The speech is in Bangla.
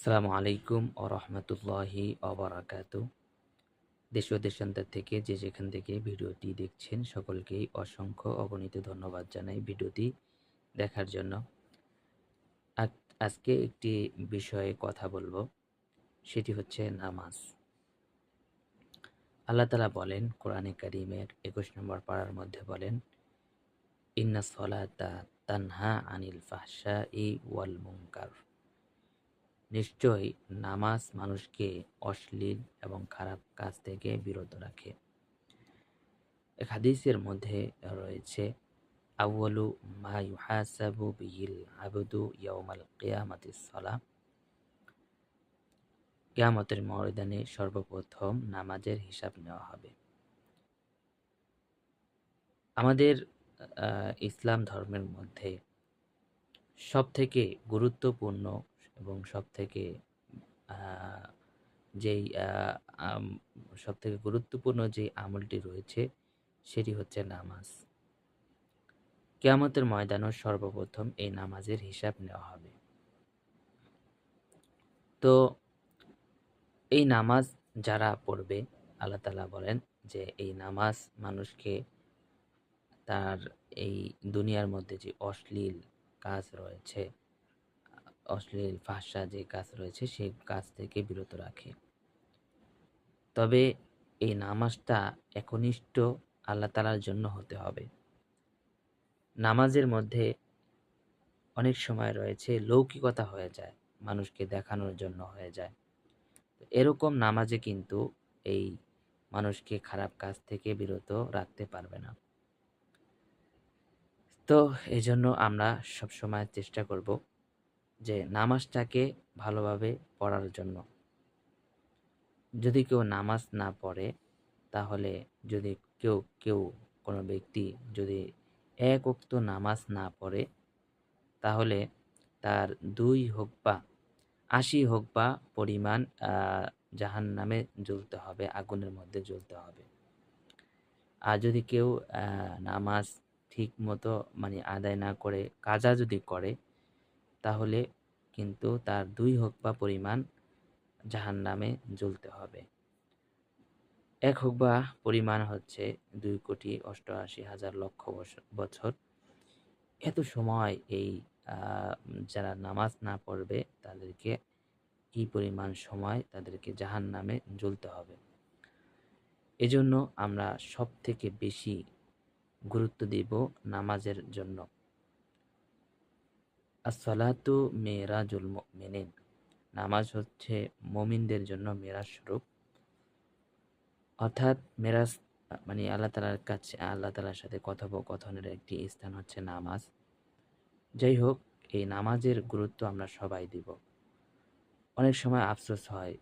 আসসালামু আলাইকুম ও রহমতুল্লাহি অবরাকাত দেশ ও দেশান্তর থেকে যে যেখান থেকে ভিডিওটি দেখছেন সকলকেই অসংখ্য অগণিত ধন্যবাদ জানাই ভিডিওটি দেখার জন্য। আজ- আজকে একটি বিষয়ে কথা বলব, সেটি হচ্ছে নামাজ। আল্লাহ তালা বলেন, কোরআনে কারিমের একুশ নম্বর পাড়ার মধ্যে বলেন, ইন্না সলাতা তানহা আনিল ফাহশা ই ওয়াল মুনকার। নিশ্চয়ই নামাজ মানুষকে অশ্লীল এবং খারাপ কাজ থেকে বিরত রাখে। এক হাদিসের মধ্যে রয়েছে, আউয়ালু মা ইউহাসাবু বিহিল আবদু ইয়াউমাল কিয়ামাতিস সালাহ। কিয়ামতের ময়দানে সর্বপ্রথম নামাজের হিসাব নেওয়া হবে। আমাদের ইসলাম ধর্মের মধ্যে সবথেকে গুরুত্বপূর্ণ এবং সবথেকে আহ, যেই সব থেকে গুরুত্বপূর্ণ যে আমলটি রয়েছে সেটি হচ্ছে নামাজ। কেয়ামতের ময়দানও সর্বপ্রথম এই নামাজের হিসাব নেওয়া হবে। তো এই নামাজ যারা পড়বে আল্লাহ তালা বলেন যে এই নামাজ মানুষকে তার এই দুনিয়ার মধ্যে যে অশ্লীল কাজ রয়েছে অশ্লীল ভাষা যে কাজ রয়েছে সেই কাজ থেকে বিরত রাখে। তবে এই নামাজটা একনিষ্ঠ আল্লাহ তালার জন্য হতে হবে। নামাজের মধ্যে অনেক সময় রয়েছে, লৌকিকতা হয়ে যায়, মানুষকে দেখানোর জন্য হয়ে যায়। এরকম নামাজে কিন্তু এই মানুষকে খারাপ কাজ থেকে বিরত রাখতে পারবে না। তো এই জন্য আমরা সবসময় চেষ্টা করব যে নামাজটাকে ভালোভাবে পড়ার জন্য। যদি কেউ নামাজ না পড়ে, তাহলে যদি কেউ কেউ কোনো ব্যক্তি যদি এক উক্ত নামাজ না পড়ে, তাহলে তার দুই হোক বা আশি হোক বা পরিমাণ জাহান নামে জ্বলতে হবে, আগুনের মধ্যে জ্বলতে হবে। আর যদি কেউ নামাজ ঠিক মতো মানে আদায় না করে, কাজা যদি করে, তাহলে কিন্তু তার দুই হোক বা পরিমাণ জাহান নামে জ্বলতে হবে। এক হোক বা পরিমাণ হচ্ছে দুই কোটি অষ্টআশি হাজার লক্ষ বছ- বছর। এত সময় এই যারা নামাজ না পড়বে তাদেরকে এই পরিমাণ সময় তাদেরকে জাহান নামে জ্বলতে হবে। এজন্য আমরা সব থেকে বেশি গুরুত্ব দিব নামাজের জন্য। আসসালাতু মেরাজুল মিনিন নামাজ হচ্ছে মমিনদের জন্য মেরাজ স্বরূপ। অর্থাৎ মেরাজ মানে আল্লাহ তালার কাছে, আল্লাহ তালার সাথে কথোপকথনের একটি স্থান হচ্ছে নামাজ। যাই হোক এই নামাজের গুরুত্ব আমরা সবাই দিব। অনেক সময় আফসোস হয়